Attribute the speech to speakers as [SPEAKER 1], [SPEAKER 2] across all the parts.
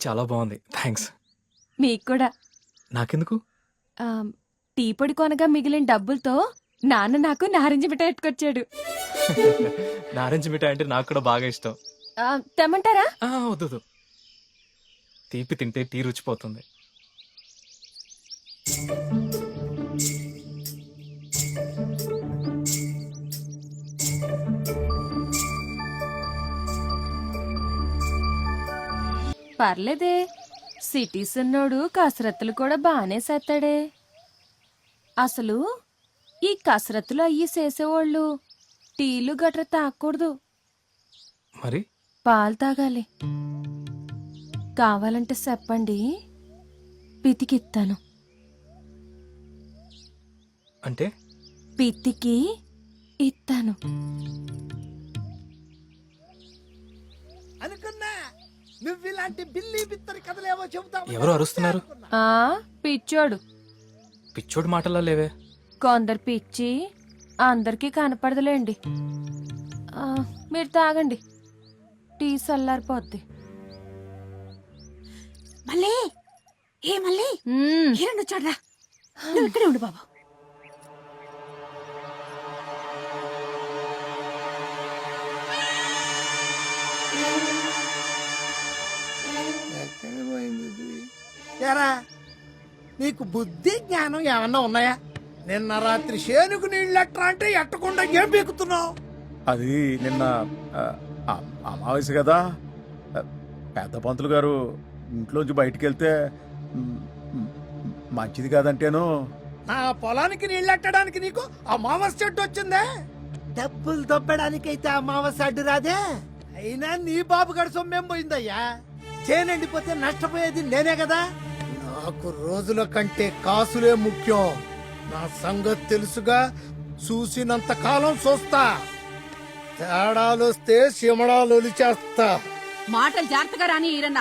[SPEAKER 1] చాలా బాగుంది. థ్యాంక్స్
[SPEAKER 2] మీకు కూడా.
[SPEAKER 1] నాకెందుకు?
[SPEAKER 2] ఆ, టీ పొడి కొనగా మిగిలిన డబ్బులతో నాన్న నాకు నారింజ మిఠాయి ఎట్టుకొచ్చాడు
[SPEAKER 1] నారెంజ్ మిఠాయి అంటే నాకు కూడా బాగా ఇష్టం.
[SPEAKER 2] ఆ, తెమ్మంటారా?
[SPEAKER 1] ఆ, వద్దు వద్దు. తీపి తింటే టీ రుచిపోతుంది.
[SPEAKER 2] పర్లేదే. సిటీస్ ఉన్నోడు కసరత్తులు కూడా బాగానే చేస్తాడే. అసలు ఈ కసరత్తులు అయ్యి చేసేవాళ్ళు టీలు గట్ర తాగకూడదు
[SPEAKER 1] మరి?
[SPEAKER 2] పాలు తాగాలి. కావాలంటే చెప్పండి. పితికిత్తాను.
[SPEAKER 1] అంటే?
[SPEAKER 2] పితికి ఇత్తాను.
[SPEAKER 3] నువ్వు ఇలాంటి బిల్లి బిత్తరి కథలేవో చెబుతావు
[SPEAKER 1] ఎవరు అరుస్తున్నారు?
[SPEAKER 2] ఆ పిచ్చోడు.
[SPEAKER 1] పిచ్చోడు మాటల్లో లేవే.
[SPEAKER 2] కొందరు పిచ్చి అందరికీ కనపడదులేండి. ఆ, మీరు తాగండి. టీ చల్లారిపోద్ది.
[SPEAKER 4] మళ్ళీ ఏ మళ్ళీ
[SPEAKER 2] మ్మ్.
[SPEAKER 4] కిరణ్ వచ్చాడ్రా. నువ్వు ఇక్కడే ఉండు బాబు.
[SPEAKER 3] ఎరా నీకు బుద్ధి జ్ఞానం ఏమన్నా ఉన్నాయా? నిన్న రాత్రి శేనుకు నీళ్ళెట్రా అంటే ఎట్టకుండా ఏం పీకుతున్నావు
[SPEAKER 5] అది నిన్న ఆ, ఆ- అమావాస్య కదా. ఆ, పెద్ద పంతులు గారు ఇంట్లోంచి బయటికి వెళ్తే మ్, మ్, మంచిది కాదంటేను.
[SPEAKER 3] నా పొలానికి నీళ్ళెట్టడానికి నీకు అమావాస్య చెట్టు వచ్చిందే? డబ్బులు దొబ్బడానికైతే అమావాస్య అడ్డు రాదే? అయినా నీ బాబు గడి సొమ్మేం పోయిందయ్యా? చేనండిపోతే నష్టపోయేది నేనే కదా? నాకు రోజుల కంటే కాసులే ముఖ్యం. నా సంగతి తెలుసుగా చూసినంత కాలం చూస్తా. తేడాలొస్తే సిమడాలు చేస్తా
[SPEAKER 4] మాటలు జాగ్రత్తగా రాని ఈరన్న.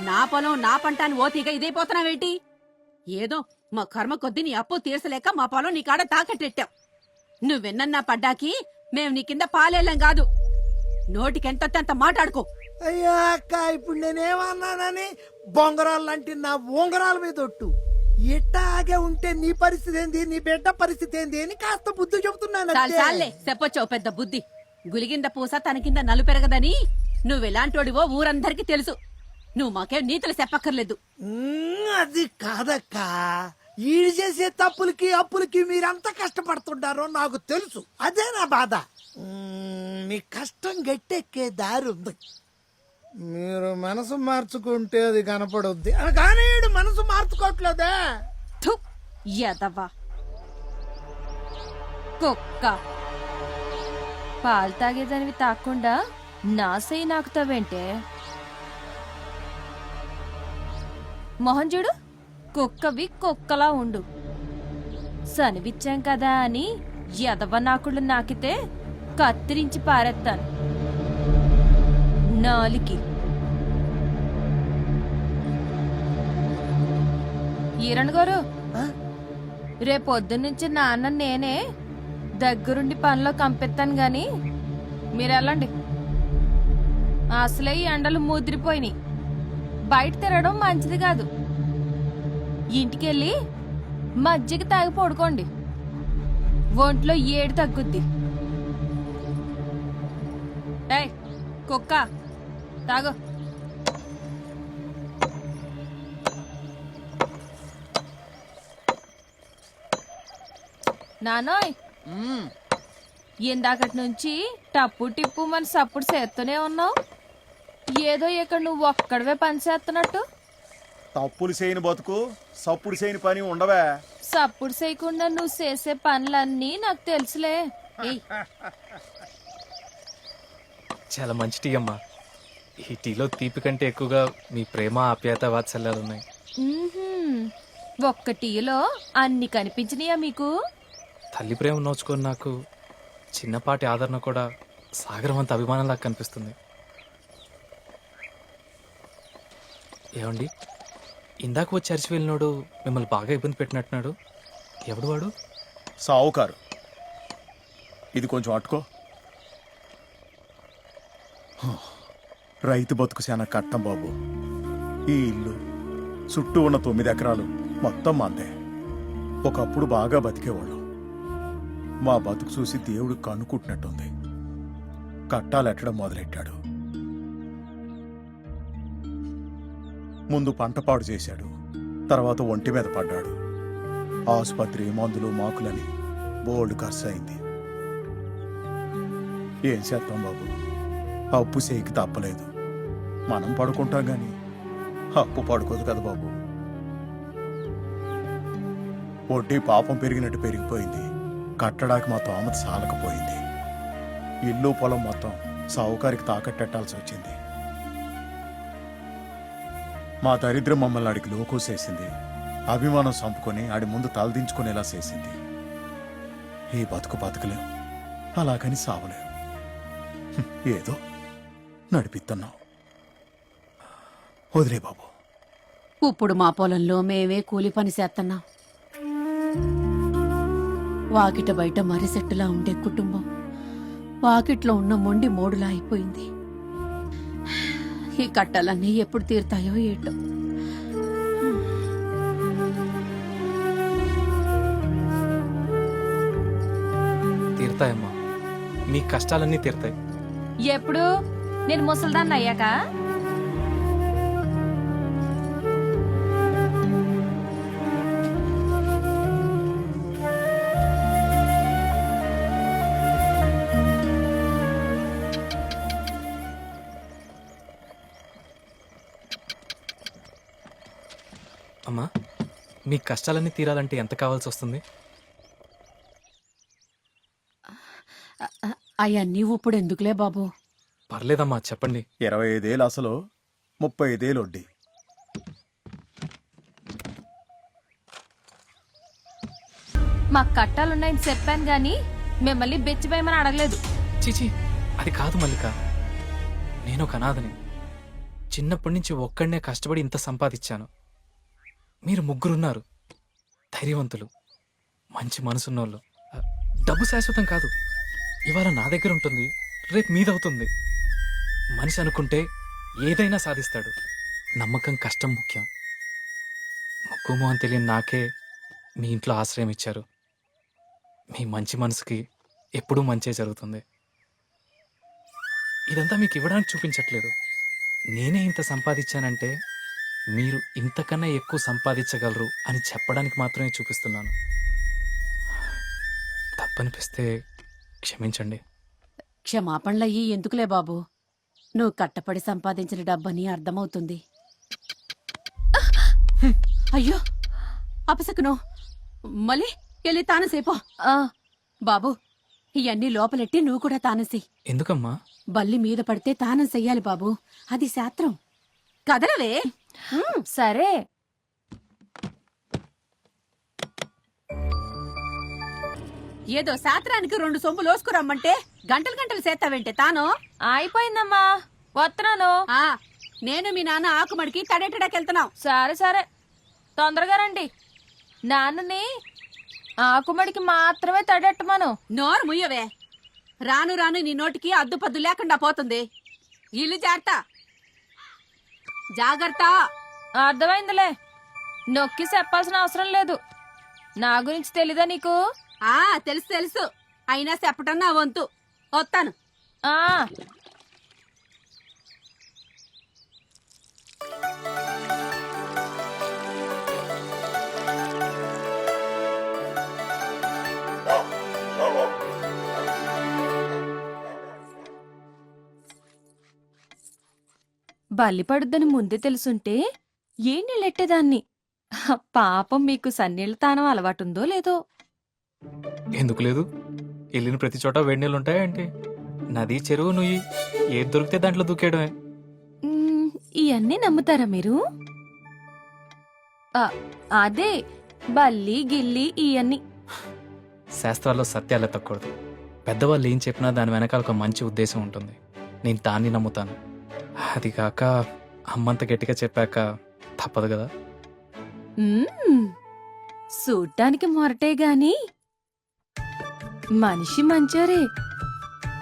[SPEAKER 4] నా పొలం నా పంట అని ఓతీగా ఇదైపోతున్నావేంటి ఏదో మా కర్మ కొద్దీ నీ అప్పు తీర్చలేక మా పొలం నీ కాడ తాకట్టెట్టావు. నువ్వెన్నన్నా పడ్డాకి మేం నీ కింద పాలేళ్ళం కాదు. నోటికెంత మాట్లాడుకో.
[SPEAKER 3] అయ్యా అక్క ఇప్పుడు నేనేమన్నానని బొంగరాలు లాంటి నా ఉంగరాల మీద ఒట్టు. ఇట్టాగే ఉంటే నీ పరిస్థితి ఏంది? నీ బిడ్డ పరిస్థితి ఏంది? అని కాస్త బుద్ధి చెబుతున్నాను
[SPEAKER 4] చాలు
[SPEAKER 3] అంతే.
[SPEAKER 4] చాలే చెప్పొచ్చావు పెద్ద బుద్ధి. గులిగింద పూస తన కింద నలు పెరగదని నువ్వెలాంటోడివో ఊరందరికీ తెలుసు. నువ్వు మాకేం నీతులు చెప్పక్కర్లేదు.
[SPEAKER 3] అది కాదక్క. ఈడు చేసే తప్పులకి అప్పులకి మీరంతా కష్టపడుతుంటారో నాకు తెలుసు. అదే నా బాధ. మీ కష్టం గట్టెక్కే దారి ఉంది. మీరు మనసు మార్చుకుంటే అది కనపడొద్ది. కానీ మనసు మార్చుకోవట్లేదే
[SPEAKER 4] ఎదవా
[SPEAKER 2] కుక్క. పాలు తాగేదానివి తాకుండా నా నాకు నాకుతావేంటే మొహం చూడు కుక్కవి కుక్కలా ఉండు. సనివిచ్చాం కదా అని ఎదవ నాకుళ్ళు నాకితే కత్తిరించి పారేస్తాను నాలికి. ఈరణ్ గారు
[SPEAKER 3] ఆ?
[SPEAKER 2] రేపొద్దునుంచి నాన్న నేనే దగ్గరుండి పనిలో కంపెత్తాను గాని మీరు వెళ్ళండి అసలే ఈ ఎండలు ముదిరిపోయినాయి. బయట తిరగడం మంచిది కాదు. ఇంటికెళ్ళి మజ్జిగ తాగి పడుకోండి. ఒంట్లో ఏడు తగ్గుద్ది. ఏయ్ కుక్క. తాగు. నానోయ్ ఇందాకటి నుంచి టప్పు టిప్పు మన సప్పుడు చేస్తూనే ఉన్నావు. ఏదో ఇక్కడ నువ్వు ఒక్కడవే పని చేస్తున్నట్టు.
[SPEAKER 5] తప్పులు చేయని బతుకు సప్పుడు చేయని పని ఉండవే.
[SPEAKER 2] సప్పుడు చేయకుండా నువ్వు చేసే పనులన్నీ నాకు తెలుసులే. ఏయ్
[SPEAKER 1] చాలా మంచి టీ అమ్మా. ఈ టీలో తీపి కంటే ఎక్కువగా మీ ప్రేమ ఆప్యాయత వాత్సల్యాలు ఉన్నాయి.
[SPEAKER 2] ఒక్క టీలో అన్ని కనిపించినాయా మీకు?
[SPEAKER 1] తల్లి ప్రేమ నోచుకొని నాకు చిన్నపాటి ఆదరణ కూడా సాగరం అంత అభిమానంలా కనిపిస్తుంది. ఏమండి? ఇందాక వచ్చి అరిచి వెళ్ళినోడు మిమ్మల్ని బాగా ఇబ్బంది పెట్టినట్టున్నాడు. ఎవడు వాడు?
[SPEAKER 5] సావుకారు. ఇది కొంచెం అట్టుకో. రైతు బతుకు శానా కట్టం బాబు. ఈ ఇల్లు చుట్టూ ఉన్న తొమ్మిది ఎకరాలు మొత్తం మందే ఒకప్పుడు బాగా బతికేవాళ్ళం. మా బతుకు చూసి దేవుడు కనుక్కుంటున్నట్టుంది కట్టాలెట్టడం మొదలెట్టాడు. ముందు పంట పాడు చేశాడు. తర్వాత ఒంటి మీద పడ్డాడు. ఆసుపత్రి మందులు మాకులని బోల్డ్ ఖర్చు అయింది. ఏం చేస్తాం బాబు? అప్పు చేయికి తప్పలేదు. మనం పడుకుంటాం గాని. అప్పు పడుకోదు కదా బాబు. వడ్డీ పాపం పెరిగినట్టు పెరిగిపోయింది. కట్టడానికి మా తోమత సాలకపోయింది. ఇల్లు పొలం మొత్తం సావుకారికి తాకట్టెట్టాల్సి వచ్చింది. మా దరిద్రం మమ్మల్ని ఆడికి లోకోసేసింది అభిమానం చంపుకొని ఆడి ముందు తలదించుకునేలా చేసింది. ఈ బతుకు బతకలేం అలాగని సావలేం ఏదో నడిపిస్తున్నావు. వదిలే బాబు.
[SPEAKER 4] ఇప్పుడు మా పొలంలో మేమే కూలి పని చేస్తున్నాం వాకిట బయట మరిసెట్టులా ఉండే కుటుంబం. వాకిట్లో ఉన్న మొండి మోడులా అయిపోయింది. ఈ కట్టలన్నీ ఎప్పుడు తీరుతాయో ఏటో.
[SPEAKER 1] తీరుతాయమ్మా. మీ కష్టాలన్నీ తీరుతాయి.
[SPEAKER 2] ఎప్పుడు? నేను ముసల్దాన్ని అయ్యాక
[SPEAKER 1] అమ్మా మీ కష్టాలన్నీ తీరాలంటే ఎంత కావాల్సి వస్తుంది?
[SPEAKER 4] అయ్యా నీవు ఇప్పుడు ఎందుకులే బాబు?
[SPEAKER 1] పర్లేదమ్మా చెప్పండి.
[SPEAKER 5] ఇరవై ఐదేళ్ళు అసలు ముప్పై ఐదేళ్ళు వడ్డీ.
[SPEAKER 2] మాకు కట్టాలున్నాయని చెప్పాను గాని మిమ్మల్ని బెచ్చిపోయమని అడగలేదు.
[SPEAKER 1] చీచి అది కాదు మల్లిక. నేను ఒక అనాథని. చిన్నప్పటి నుంచి ఒక్కడనే కష్టపడి ఇంత సంపాదించాను. మీరు ముగ్గురున్నారు. ధైర్యవంతులు. మంచి మనసున్నోళ్ళు. డబ్బు శాశ్వతం కాదు. ఇవాళ నా దగ్గర ఉంటుంది. రేపు మీదవుతుంది. మనిషి అనుకుంటే ఏదైనా సాధిస్తాడు. నమ్మకం కష్టం ముఖ్యం. ముక్కు అని తెలియని నాకే మీ ఇంట్లో ఆశ్రయం ఇచ్చారు. మీ మంచి మనసుకి ఎప్పుడూ మంచే జరుగుతుంది. ఇదంతా మీకు ఇవ్వడానికి చూపించట్లేదు. నేనే ఇంత సంపాదించానంటే మీరు ఇంతకన్నా ఎక్కువ సంపాదించగలరు అని చెప్పడానికి మాత్రమే చూపిస్తున్నాను. తప్పనిపిస్తే క్షమించండి.
[SPEAKER 4] క్షమాపణలయ్యి ఎందుకులే బాబు? నువ్వు కట్టపడి సంపాదించిన డబ్బని అర్థమవుతుంది. అయ్యో! అపసకును మళ్ళీ వెళ్ళి తానసేపో.
[SPEAKER 2] ఆ,
[SPEAKER 4] బాబు ఇవన్నీ లోపలెట్టి నువ్వు కూడా తానసి
[SPEAKER 1] ఎందుకమ్మా?
[SPEAKER 4] బల్లి మీద పడితే తానం చెయ్యాలి బాబు. అది శాస్త్రం. కదలవే.
[SPEAKER 2] సరే.
[SPEAKER 4] ఏదో శాస్త్రానికి రెండు సొమ్ములు లోసుకురమ్మంటే గంటలు గంటలు చేస్తావేంటే తాను?
[SPEAKER 2] అయిపోయిందమ్మా. వస్తున్నాను
[SPEAKER 4] ఆ నేను మీ నాన్న ఆకుమడికి తడెట్టడాకెళ్తున్నాం
[SPEAKER 2] సరే సరే. తొందరగా రండి. నాన్నని ఆకుమడికి మాత్రమే తడెట్టమను.
[SPEAKER 4] నోరు ముయ్యవే. రాను రాను నీ నోటికి అద్దుపద్దు లేకుండా పోతుంది. ఇల్లు జాగ్రత్త. జాగ్రత్త.
[SPEAKER 2] అర్థమైందిలే. నొక్కి చెప్పాల్సిన అవసరం లేదు. నా గురించి తెలీదా నీకు?
[SPEAKER 4] ఆ తెలుసు తెలుసు. అయినా చెప్పటం నా వంతు. వస్తాను.
[SPEAKER 2] ఆ. బల్లి పడుద్దని ముందే తెలుసుంటే ఏం నీళ్ళెట్టేదాన్ని పాపం మీకు సన్నీళ్ళ తానం అలవాటుందో లేదో.
[SPEAKER 1] ఎందుకు లేదు? వెళ్ళిన ప్రతి చోట వేడి నీళ్ళు ఉంటాయంటే నది చెరువు నుయ్యి ఏది దొరికితే దాంట్లో దూకేయడమే.
[SPEAKER 2] ఇవన్నీ నమ్ముతారా మీరు? ఆ, అదే బల్లి గిల్లి ఇవన్నీ
[SPEAKER 1] శాస్త్రాల్లో సత్యాలు ఎత్తకూడదు పెద్దవాళ్ళు ఏం చెప్పినా దాని వెనకాల ఒక మంచి ఉద్దేశం ఉంటుంది. నేను దాన్ని నమ్ముతాను. అది కాక అమ్మంత గట్టిగా చెప్పాక తప్పదు కదా.
[SPEAKER 2] మ్మ్, చూడ్డానికి మొరటే గాని. మనిషి మంచోరే.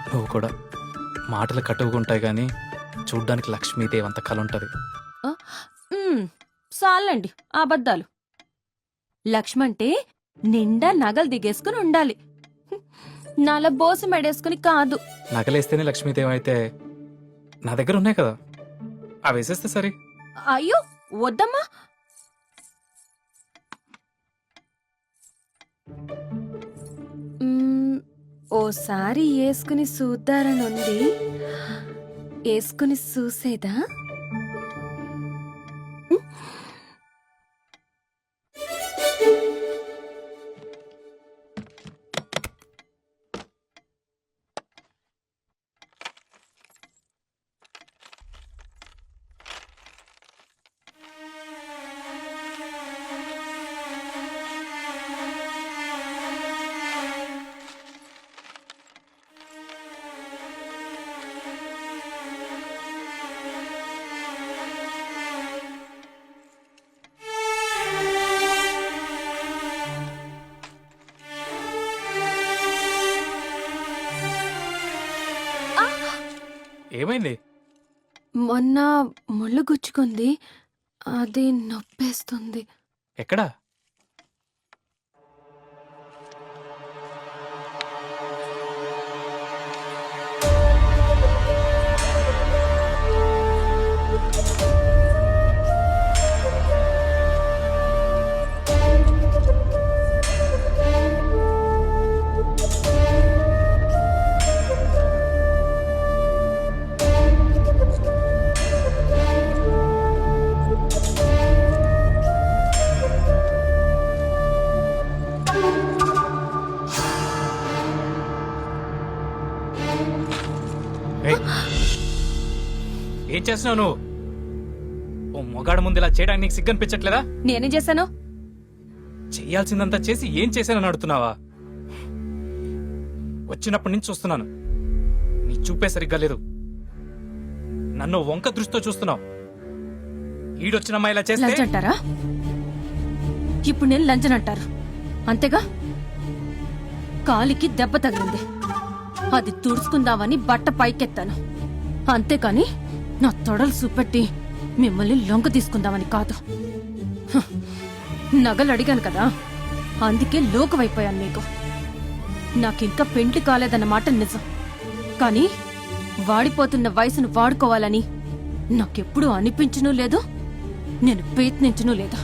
[SPEAKER 1] నువ్వు కూడా మాటలు కట్టుకుంటాయి కానీ చూడ్డానికి లక్ష్మీదేవి అంత కళ ఉంటుంది.
[SPEAKER 2] మ్మ్, చాలండి అబద్ధాలు. లక్ష్మంటే నిండా నగలు దిగేసుకుని ఉండాలి. నల బోసు మెడేసుకుని కాదు.
[SPEAKER 1] నగలేస్తేనే లక్ష్మీదేవి అయితే నా దగ్గర ఉన్నాయి కదా. అవి వేసేస్తే సరే.
[SPEAKER 2] అయ్యో వద్దమ్మా. మ్మ్, ఓసారి వేసుకుని చూద్దారని ఉంది వేసుకుని చూసేదా
[SPEAKER 1] ఏమైంది?
[SPEAKER 2] మొన్న ముళ్ళు గుచ్చుకుంది అది నొప్పేస్తుంది.
[SPEAKER 1] ఎక్కడా? చేస్తున్నావు నువ్వు? ఓ మొగాడు ముందు ఇలా చేయడానికి నీకు సిగ్గనిపించట్లేదా?
[SPEAKER 2] నేనేం చేశాను?
[SPEAKER 1] చేయాల్సిందంతా చేసి ఏం చేశానని అడుగుతున్నావా? వచ్చినప్పటి నుంచి చూస్తున్నాను. నీ చూపే సరిగ్గా లేదు. నన్ను వంక దృష్టితో చూస్తున్నావు. ఈడొచ్చిన ఇలా చేస్తే
[SPEAKER 2] లంచ్ అంటారా? ఇప్పుడు నేను లంచన్ అంటారు. అంతేగా? కాలికి దెబ్బ తగిలింది. అది తుడుచుకుందామని బట్ట పైకెత్తాను. అంతేకాని నా తొడలు చూపెట్టి మిమ్మల్ని లొంగ తీసుకుందామని కాదు. నగలు అడిగాను కదా అందుకే లోకమైపోయాను నీకు నాకింకా పెండ్లి కాలేదన్నమాట నిజం. కానీ వాడిపోతున్న వయసును వాడుకోవాలని నాకెప్పుడు అనిపించనూ లేదు నేను ప్రయత్నించనూ లేదు.